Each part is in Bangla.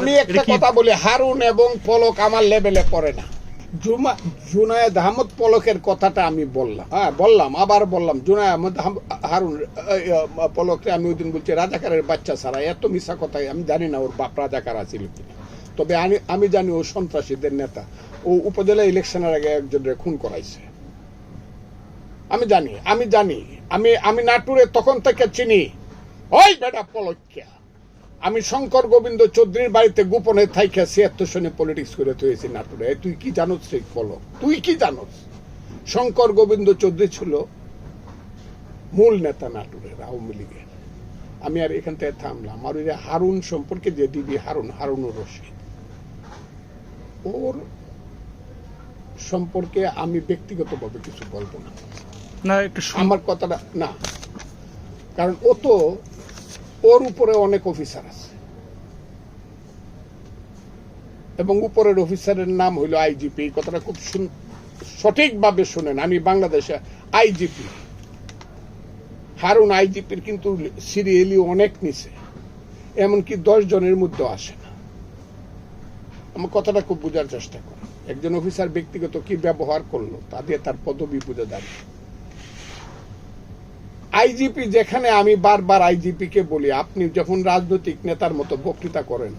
আমি একটা কথা বলি হারুন এবং পলক আমার লেভেলে পড়ে না। জুমা জুনায়েদ আহমদ পলকের কথাটা আমি বললাম। হ্যাঁ বললাম আবার বললাম জুনায়েদ আহমদ হারুন পলককে আমি ওই দিন বলছি রাজাকারের বাচ্চা ছাড়া এত মিশা কথা আমি জানি না ওর বাপ রাজাকার আছিল কিনা। তবে আমি আমি জানি ও সন্ত্রাসীদের নেতা। ও উপজেলা ইলেকশনের আগে একজনের খুন করাইছে। আমি জানি আমি জানি আমি আমি নাটুরে তখন থেকে চিনি। ওই বেটা পলকিয়া আমি শঙ্কর গোবিন্দ চৌধুরীর বাড়িতে গোপনে থাইকা ছিয়াত্তর সনে পলিটিক্স করে তুইছি নাটুরে। তুই কি জানোস রে বলো তুই কি জানোস? শঙ্কর গোবিন্দ চৌধুরী ছিল মূল নেতা নাটুরের আওয়ামী লীগের। আমি আর এখান থেকে থামলাম। আর ওই যে হারুন সম্পর্কে যে দিবি হারুন হারুনুর রশিদ। ওর সম্পর্কে আমি ব্যক্তিগতভাবে কিছু বলব না। না একটু আমার কথাটা না। কারণ ও তো ওর উপরে অনেক অফিসার আছে। এবং উপরের অফিসারের নাম হইল আইজিপি। এই কথাটা খুব সঠিকভাবে শুনেন। আমি বাংলাদেশে আইজিপি। হারুন আইজিপির কিন্তু সিরিয়ালি অনেক নিচে। এমনকি দশ জনের মধ্যে আসে না। আমার কথাটা খুব বোঝার চেষ্টা করো একজন অফিসার ব্যক্তিগত কি ব্যবহার করল, তা দিয়ে তার পদবি বুঝে দাঁড়িয়ে আইজিপি যেখানে আমি বারবার আইজিপি কে বলি, আপনি যখন রাজনৈতিক নেতার মতো বক্তৃতা করেন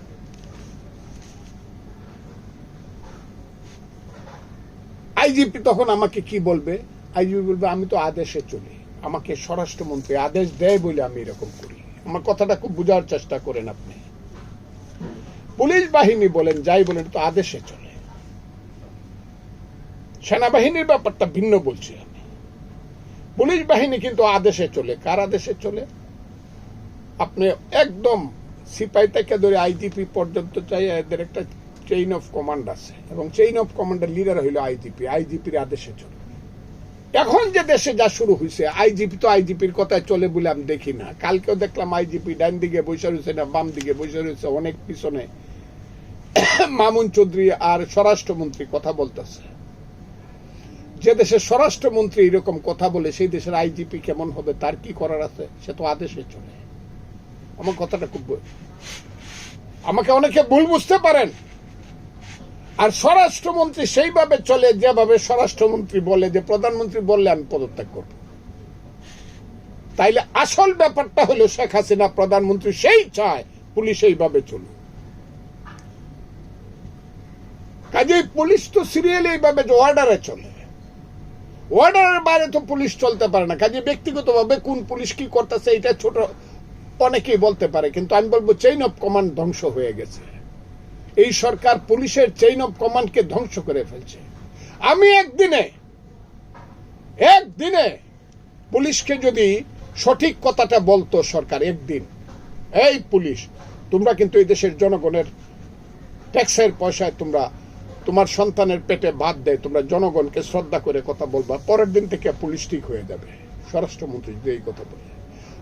আইজিপি তখন আমাকে কি বলবে? আইজিপি বলবে, আমি তো আদেশে চলি। আমাকে স্বরাষ্ট্রমন্ত্রী আদেশ দেয় বলে আমি এরকম করি। আমার কথাটা খুব বোঝার চেষ্টা করেন আপনি। পুলিশ বাহিনী বলেন, যাই বলেন তো আদেশে চলে। সেনাবাহিনীর ব্যাপারটা ভিন্ন বলছি আমি। পুলিশ বাহিনী কিন্তু আদেশে চলে। কার আদেশে চলে? আপনি একদম সিপাহি থেকে ধরে আইজিপি পর্যন্ত চাই, এদের একটা চেইন অফ কমান্ড আছে। এবং চেইন অফ কমান্ডের লিডার হইল আইজিপি আইজিপির আদেশে চলে। এখন যে দেশে যা শুরু হয়েছে আইজিপি তো আইজিপির কথায় চলে বলে আমি দেখি না। কালকেও দেখলাম আইজিপি ডান দিকে বসে রয়েছে না বাম দিকে বসে রয়েছে, অনেক পিছনে। মামুন চৌধুরী আর স্বরাষ্ট্রমন্ত্রী কথা বলতেছে। যে দেশের স্বরাষ্ট্রমন্ত্রী এরকম কথা বলে, সেই দেশের আইজিপি কেমন হবে, তার কি করার আছে, সে তো আদেশে চলে। আমার কথাটা খুব। আমাকে অনেকে ভুল বুঝতে পারেন। আর স্বরাষ্ট্রমন্ত্রী সেইভাবে চলে, যেভাবে স্বরাষ্ট্রমন্ত্রী বলে, যে প্রধানমন্ত্রী বললে আমি পদত্যাগ করব। তাইলে আসল ব্যাপারটা হলো শেখ হাসিনা প্রধানমন্ত্রী সেই চায়, পুলিশ এইভাবে চলুক। কাজেই পুলিশ তো সিরিয়ালি এইভাবে যে অর্ডারে চলে। অর্ডারের বাইরে তো পুলিশ চলতে পারে না। কাজে ব্যক্তিগতভাবে কোন পুলিশ কি করতেছে এটা ছোট, অনেকেই বলতে পারে। কিন্তু আমি বলব চেইন অফ কমান্ড ধ্বংস হয়ে গেছে। এই সরকার পুলিশের চেইন অফ কমান্ডকে ধ্বংস করে ফেলছে। আমি একদিনে একদিনে পুলিশকে যদি সঠিক কথাটা বলতো সরকার, একদিন, এই পুলিশ, তোমরা কিন্তু এই দেশের জনগণের ট্যাক্সের পয়সায় তোমরা, তোমার সন্তানের পেটে ভাত দেয়, তোমরা জনগণকে শ্রদ্ধা করে কথা বলবা, পরের দিন থেকে পুলিশ ঠিক হয়ে যাবে। স্বরাষ্ট্রমন্ত্রী যদি এই কথা বলে।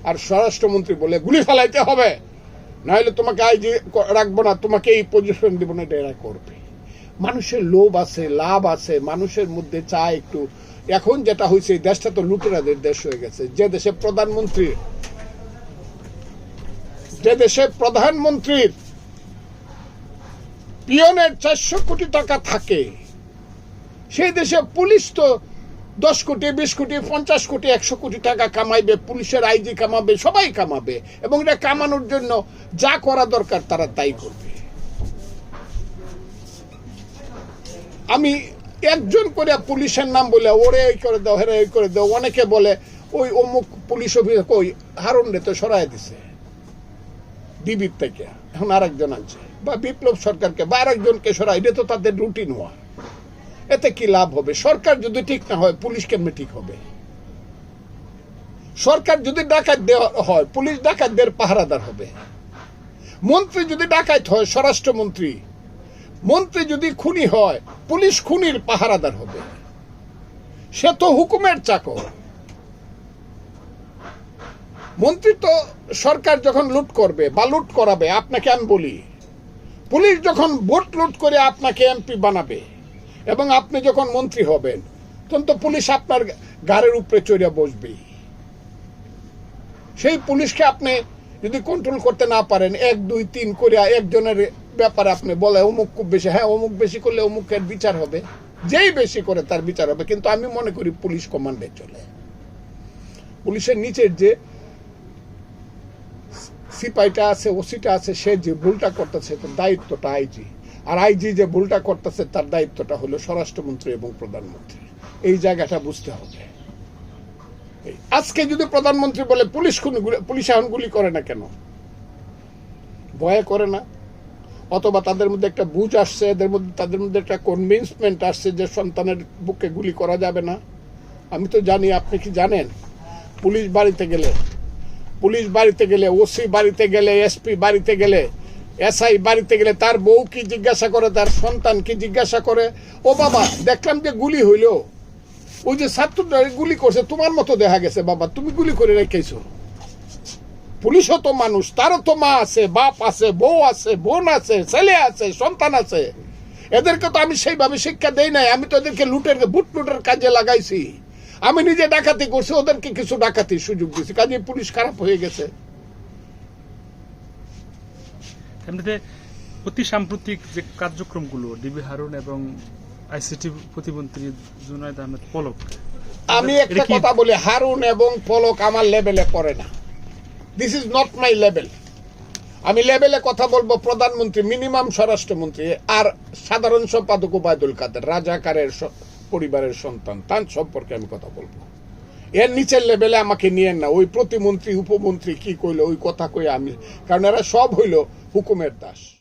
আর স্বরাষ্ট্রমন্ত্রী বলে, গুলি ফেলাইতে হবে! নাহলে তোমাকে আইজি রাখব না, তোমাকে এই পজিশন দিব না, এটা এরা করবে। মানুষের লোভ আছে, লাভ আছে, মানুষের মধ্যে চায় একটু। এখন যেটা হয়েছে এই দেশটা তো লুটেরাদের দেশ হয়ে গেছে। যে দেশে প্রধানমন্ত্রী, যে দেশে প্রধানমন্ত্রীর পিয়নের চারশো কোটি টাকা থাকে, সেই দেশে পুলিশ তো দশ কোটি, বিশ কোটি, পঞ্চাশ কোটি, একশো কোটি টাকা কামাইবে, পুলিশের আইজি কামাবে, সবাই কামাবে এবং এটা কামানোর জন্য যা করা দরকার তারা তাই করবে। আমি একজন করে পুলিশের নাম বলে ওরে এই করে দাও, হেরে এই করে দাও, অনেকে বলে ওই অমুক পুলিশ অফিসার কই, হারুন রে তো সরাই দিছে। ডিবির থেকে, এখন আরেকজন আছে বা বিপ্লব সরকারকে, বা আরেকজনকে সরাই এটা তো তাদের রুটিন হওয়া এতে কি লাভ হবে? সরকার যদি ঠিক না হয়, পুলিশ কেমনে ঠিক হবে? সরকার যদি ডাকাত দেওয়া হয়, পুলিশ ডাকাতদের পাহারাদার হবে। মন্ত্রী যদি ডাকাত হয়, স্বরাষ্ট্রমন্ত্রী। মন্ত্রী যদি খুনি হয়, পুলিশ খুনির পাহারাদার হবে। সে তো হুকুমের চাকর। মন্ত্রী তো সরকার যখন লুট করবে বা লুট করাবে, আপনাকে আমি বলি, পুলিশ যখন ভোট লুট করে আপনাকে এমপি বানাবে এবং আপনি যখন মন্ত্রী হবেন, তখন তো পুলিশ আপনার গাড়ির উপরে চড়ে বসবেই। সেই পুলিশকে আপনি যদি কন্ট্রোল করতে না পারেন, এক, দুই, তিন করে একজনের ব্যাপারে আপনি বলে অমুক খুব বেশি হ্যাঁ অমুক বেশি করলে অমুকের বিচার হবে। যেই বেশি করে তার বিচার হবে, কিন্তু আমি মনে করি পুলিশ কমান্ডে চলে। পুলিশের নিচের যে সিপাইটা আছে, ওসিটা আছে, সে যে ভুলটা করতেছে, তার দায়িত্বটা আইজি। আর আইজি যে ভুলটা করতেছে, তার দায়িত্বটা হলো স্বরাষ্ট্রমন্ত্রী এবং প্রধানমন্ত্রী। এই জায়গাটা বুঝতে হবে। আজকে যদি প্রধানমন্ত্রী বলে, পুলিশ পুলিশ এখন গুলি করে না কেন? ভয়ে করে না। অথবা তাদের মধ্যে একটা বুঝ আসছে, এদের মধ্যে, তাদের মধ্যে একটা কনভিন্সমেন্ট আসছে যে সন্তানের বুকে গুলি করা যাবে না। আমি তো জানি, আপনি কি জানেন? পুলিশ বাড়িতে গেলে, পুলিশ বাড়িতে গেলে, ওসি বাড়িতে গেলে, এসপি বাড়িতে গেলে এসআই বাড়িতে গেলে তার বউ কি জিজ্ঞাসা করে, তার সন্তান কি জিজ্ঞাসা করে? ও বাবা, দেখলাম যে গুলি হইল। ওই যে ছাত্রটা গুলি করছে, তোমার মতো দেখা গেছে বাবা, তুমি গুলি করে রেখেছো। পুলিশও তো মানুষ, তারও তো মা আছে, বাপ আছে, বউ আছে, বোন আছে, ছেলে আছে, সন্তান আছে। এদেরকে তো আমি সেইভাবে শিক্ষা দেই নাই, আমি তো এদেরকে লুটের বুট লুটের কাজে লাগাইছি। আমি নিজে ডাকাতি করছি, ওদেরকে কিছু ডাকাতির সুযোগ দিছি কাজে পুলিশ খারাপ হয়ে গেছে। এমনিতে অতি সাম্প্রতিক যে কার্যক্রমগুলো ডিবি হারুন এবং আইসিটি প্রতিমন্ত্রী জুনায়দ আহমেদ পলক আমি একটা কথা বলি হারুন এবং পলক আমার লেভেলে পড়ে না। This is not my level আমি লেভেলে কথা বলব প্রধানমন্ত্রী মিনিমাম স্বরাষ্ট্রমন্ত্রী আর সাধারণ সম্পাদক ওবায়দুল কাদের রাজাকারের পরিবারের সন্তান তার সম্পর্কে আমি কথা বলব। এর নিচের লেভেলে আমাকে নিয়ে না। ওই প্রতিমন্ত্রী উপমন্ত্রী কি কইলো ওই কথা কই আমি কারণ এরা সব হইল হুকুমের দাস